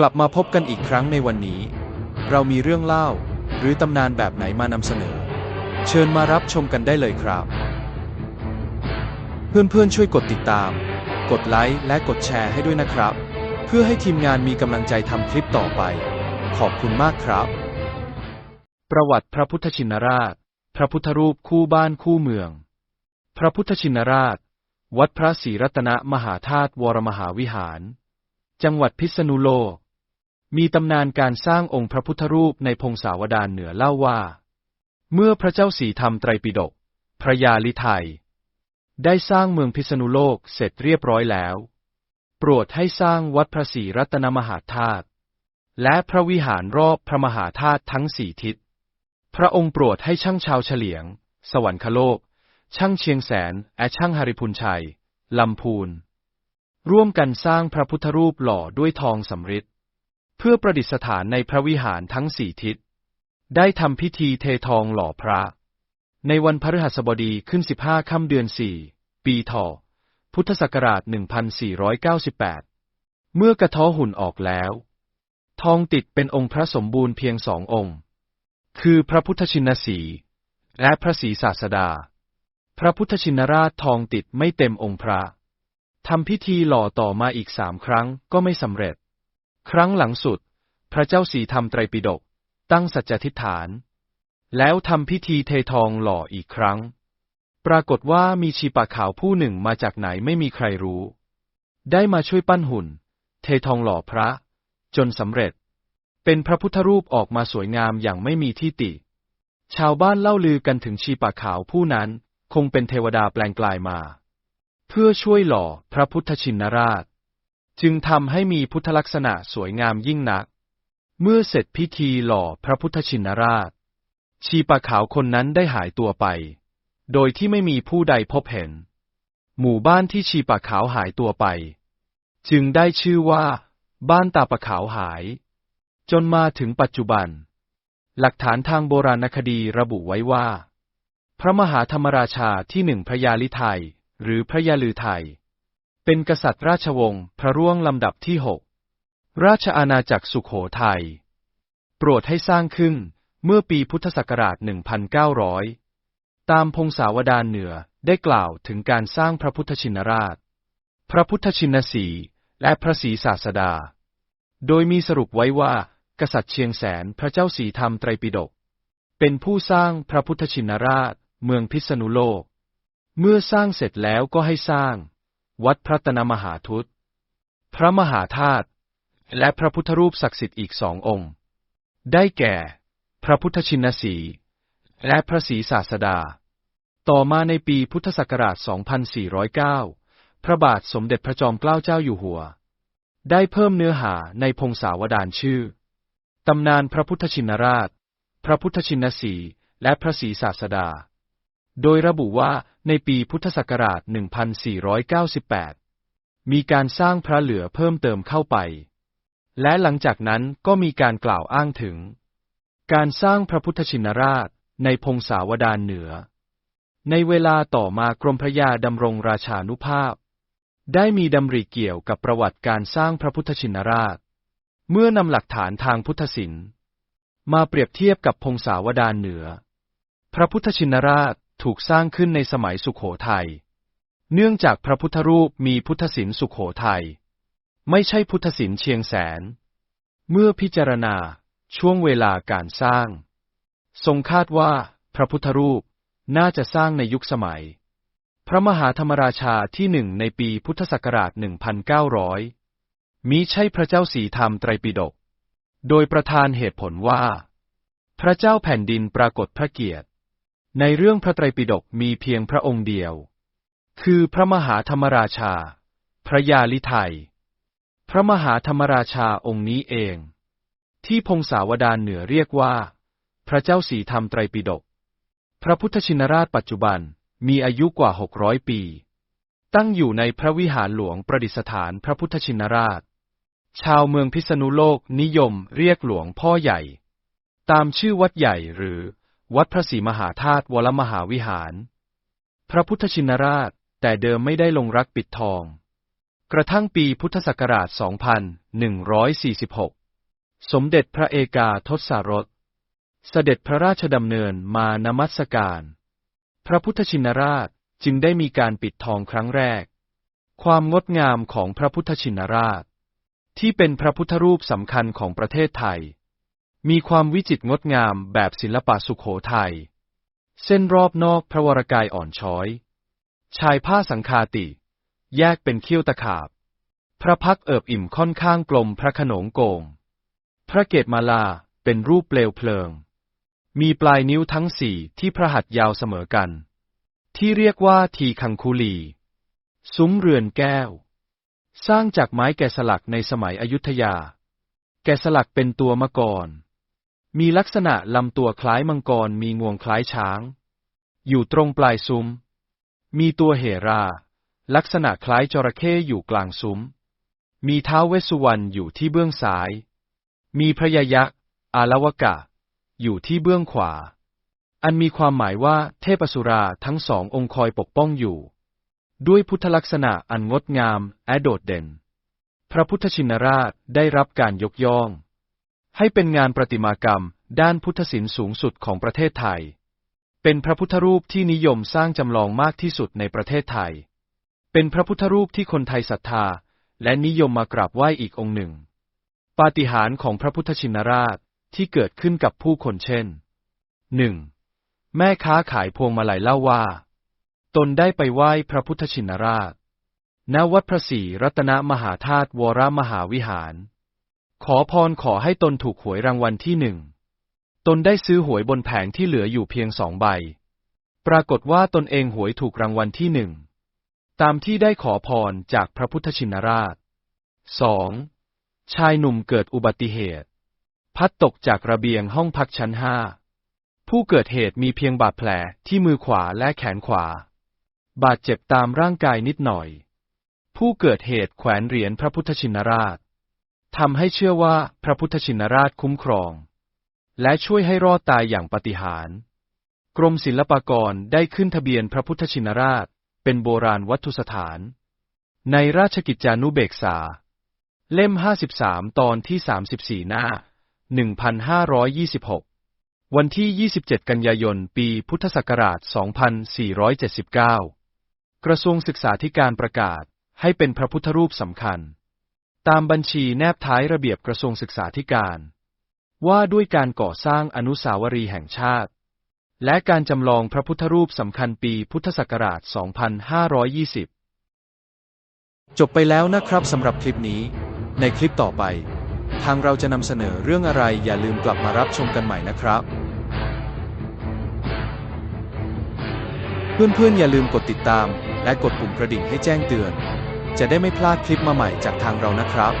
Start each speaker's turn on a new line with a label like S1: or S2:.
S1: กลับมาพบกันอีกครั้งในวันนี้ เรามีเรื่องเล่า หรือตำนานแบบไหนมานำเสนอ เชิญมารับชมกันได้เลยครับ เพื่อนๆช่วยกดติดตาม กดไลค์และกดแชร์ให้ด้วยนะครับ เพื่อให้ทีมงานมีกำลังใจทำคลิปต่อไป ขอบคุณมากครับ ประวัติพระพุทธชินราช พระพุทธรูปคู่บ้านคู่เมือง พระพุทธชินราช วัดพระศรีรัตนมหาธาตุวรมหาวิหาร จังหวัดพิษณุโลก มีตำนานการสร้างองค์พระพุทธรูปในพงศาวดารเหนือเล่าว่า เมื่อพระเจ้าสีธรรมไตรปิฎกพระยาลิไทย ได้สร้างเมืองพิษณุโลกเสร็จเรียบร้อยแล้ว โปรดให้สร้างวัดพระศรีรัตนมหาธาตุและพระวิหารรอบพระมหาธาตุทั้งสี่ทิศ พระองค์โปรดให้ช่างชาวเฉลียง สวรรคโลก ช่างเชียงแสนและช่างหริพุนชัย ลำพูน ร่วมกันสร้างพระพุทธรูปหล่อด้วยทองสำริด เพื่อประดิษฐานในพระวิหารทั้งสี่ทิศ ได้ทำพิธีเททองหล่อพระ ในวันพฤหัสบดีขึ้นสิบห้าค่ำเดือนสี่ปีถอพุทธศักราช 1498 เมื่อกระท้อหุ่นออกแล้ว ทองติดเป็นองค์พระสมบูรณ์เพียงสององค์ คือพระพุทธชินสีและพระศรีศาสดา พระพุทธชินราชทองติดไม่เต็มองค์พระทำพิธีหล่อต่อมาอีกสามครั้งก็ไม่สำเร็จ ครั้งหลังสุด พระเจ้าสีธรรมไตรปิฎกตั้งสัจจทิฏฐาน แล้วทำพิธีเททองหล่ออีกครั้ง ปรากฏว่ามีชีปะขาวผู้หนึ่งมาจากไหนไม่มีใครรู้ ได้มาช่วยปั้นหุ่น เททองหล่อพระ จนสำเร็จ เป็นพระพุทธรูปออกมาสวยงามอย่างไม่มีที่ติ ชาวบ้านเล่าลือกันถึงชีปะขาวผู้นั้น คงเป็นเทวดาแปลงกลายมา เพื่อช่วยหล่อพระพุทธชินราช จึงทำให้มีพุทธลักษณะสวยงามยิ่งนัก เมื่อเสร็จพิธีหล่อพระพุทธชินราช ชีปะขาวคนนั้นได้หายตัวไป โดยที่ไม่มีผู้ใดพบเห็น หมู่บ้านที่ชีปะขาวหายตัวไป จึงได้ชื่อว่า บ้านตาปะขาวหาย จนมาถึงปัจจุบัน หลักฐานทางโบราณคดีระบุไว้ว่า พระมหาธรรมราชาที่หนึ่งพระยาลิไทยหรือพระยาลือไทย เป็นกษัตริย์ราชวงศ์พระร่วงลำดับที่หกราชอาณาจักรสุขโขทัย โปรดให้สร้างขึ้นเมื่อปีพุทธศักราช 1900 ตามพงศาวดารเหนือได้กล่าวถึงการสร้างพระพุทธชินราช พระพุทธชินสีและพระศรีศาสดา โดยมีสรุปไว้ว่า กษัตริย์เชียงแสนพระเจ้าสีธรรมไตรปิฎกเป็นผู้สร้างพระพุทธชินราช เมืองพิษณุโลก เมื่อสร้างเสร็จแล้วก็ให้สร้าง วัดพระตนมหาทุตพระมหาธาตุ และพระพุทธรูปศักดิ์สิทธิ์อีกสององค์ ได้แก่ พระพุทธชินสี และพระศรีศาสดา ต่อมาในปีพุทธศักราช 2409 พระบาทสมเด็จพระจอมเกล้าเจ้าอยู่หัว ได้เพิ่มเนื้อหาในพงศาวดารชื่อ ตำนานพระพุทธชินราช พระพุทธชินสี และพระศรีศาสดา โดยระบุว่า ในปีพุทธศักราช 1498 มีการสร้างพระเหลือเพิ่มเติมเข้าไป และหลังจากนั้นก็มีการกล่าวอ้างถึง การสร้างพระพุทธชินราชในพงศาวดารเหนือ ในเวลาต่อมากรมพระยาดำรงราชานุภาพ ได้มีดำริเกี่ยวกับประวัติการสร้างพระพุทธชินราช เมื่อนำหลักฐานทางพุทธศิลป์มาเปรียบเทียบกับพงศาวดารเหนือ พระพุทธชินราช ถูกสร้างขึ้นในสมัยสุขโขทัย เนื่องจากพระพุทธรูปมีพุทธศิลป์สุขโขทัย ไม่ใช่พุทธศิลป์เชียงแสน เมื่อพิจารณาช่วงเวลาการสร้าง ทรงคาดว่าพระพุทธรูปน่าจะสร้างในยุคสมัย พระมหาธรรมราชาที่หนึ่งในปีพุทธศักราช 1900 มิใช่พระเจ้าสีธรรมไตรปิฎก โดยประธานเหตุผลว่า พระเจ้าแผ่นดินปรากฏพระเกียรติ ในเรื่องพระไตรปิฎกมีเพียงพระองค์เดียว คือพระมหาธรรมราชา พระยาลิไทย พระมหาธรรมราชาองค์นี้เอง ที่พงศาวดารเหนือเรียกว่า พระเจ้าสีธรรมไตรปิฎกพระพุทธชินราชปัจจุบันมีอายุกว่า600ปี ตั้งอยู่ในพระวิหารหลวงประดิษฐานพระพุทธชินราช ชาวเมืองพิษณุโลกนิยมเรียกหลวงพ่อใหญ่ ตามชื่อวัดใหญ่หรือ วัดพระศรีมหาธาตุวรมหาวิหาร พระพุทธชินราช แต่เดิมไม่ได้ลงรักปิดทอง กระทั่งปีพุทธศักราช 2146 สมเด็จพระเอกาทศรส เสด็จพระราชดำเนินมานมัสการ พระพุทธชินราชจึงได้มีการปิดทองครั้งแรก ความงดงามของพระพุทธชินราช ที่เป็นพระพุทธรูปสำคัญของประเทศไทย มีความวิจิตรงดงามแบบศิลปะสุขโขทัย เส้นรอบนอกพระวรกายอ่อนช้อย ชายผ้าสังคาติ แยกเป็นเขี้ยวตะขาบ พระพักเอิบอิ่มค่อนข้างกลมพระขนงโกง พระเกศมาลาเป็นรูปเปลวเพลิง มีปลายนิ้วทั้งสี่ที่พระหัตถ์ยาวเสมอกัน ที่เรียกว่าทีคังคูลี ซุ้มเรือนแก้ว สร้างจากไม้แกะสลักในสมัยอยุธยา แกะสลักเป็นตัวมะกร มีลักษณะลำตัวคล้ายมังกรมีงวงคล้ายช้าง อยู่ตรงปลายซุ้ม มีตัวเหรา ลักษณะคล้ายจระเข้อยู่กลางซุ้ม มีเท้าวเวสุวรรณอยู่ที่เบื้องซ้าย มีพระยยักษ์อาลวกะ อยู่ที่เบื้องขวา อันมีความหมายว่าเทพสุราทั้งสององค์คอยปกป้องอยู่ ด้วยพุทธลักษณะอันงดงามและโดดเด่น พระพุทธชินราชได้รับการยกย่อง ให้เป็นงานประติมากรรม ด้านพุทธศิลป์สูงสุดของประเทศไทย เป็นพระพุทธรูปที่นิยมสร้างจำลองมากที่สุดในประเทศไทย เป็นพระพุทธรูปที่คนไทยศรัทธา และนิยมมากราบไหว้อีกองค์หนึ่ง ปาฏิหาริย์ของพระพุทธชินราชที่เกิดขึ้นกับผู้คนเช่น 1. แม่ค้าขายพวงมาลัยเล่าว่า ตนได้ไปไหว้พระพุทธชินราช ณ วัดพระศรีรัตนมหาธาตุวรมหาวิหาร ขอพรขอให้ตนถูกหวยรางวัลที่หนึ่ง ตนได้ซื้อหวยบนแผงที่เหลืออยู่เพียงสองใบ ปรากฏว่าตนเองหวยถูกรางวัลที่หนึ่ง ตามที่ได้ขอพรจากพระพุทธชินราช 2. ชายหนุ่มเกิดอุบัติเหตุ พัดตกจากระเบียงห้องพักชั้นห้า ผู้เกิดเหตุมีเพียงบาดแผลที่มือขวาและแขนขวา บาดเจ็บตามร่างกายนิดหน่อย ผู้เกิดเหตุแขวนเหรียญพระพุทธชินราช ทำให้เชื่อว่าพระพุทธชินราชคุ้มครอง และช่วยให้รอดตายอย่างปาฏิหาริย์กรมศิลปากรได้ขึ้นทะเบียนพระพุทธชินราช เป็นโบราณวัตถุสถาน ในราชกิจจานุเบกษา เล่ม 53 ตอนที่ 34 หน้า 1526 วันที่ 27 กันยายน ปีพุทธศักราช 2479 กระทรวงศึกษาธิการประกาศให้เป็นพระพุทธรูปสำคัญ ตามบัญชีแนบท้ายระเบียบกระทรวงศึกษาธิการ ว่าด้วยการก่อสร้างอนุสาวรีย์แห่งชาติ และการจำลองพระพุทธรูปสำคัญปีพุทธศักราช 2520 จบไปแล้วนะครับสำหรับคลิปนี้ ในคลิปต่อไป ทางเราจะนำเสนอเรื่องอะไรอย่าลืมกลับมารับชมกันใหม่นะครับ เพื่อนๆอย่าลืมกดติดตาม และกดปุ่มกระดิ่งให้แจ้งเตือน จะได้ไม่พลาดคลิปมาใหม่จากทางเรานะครับ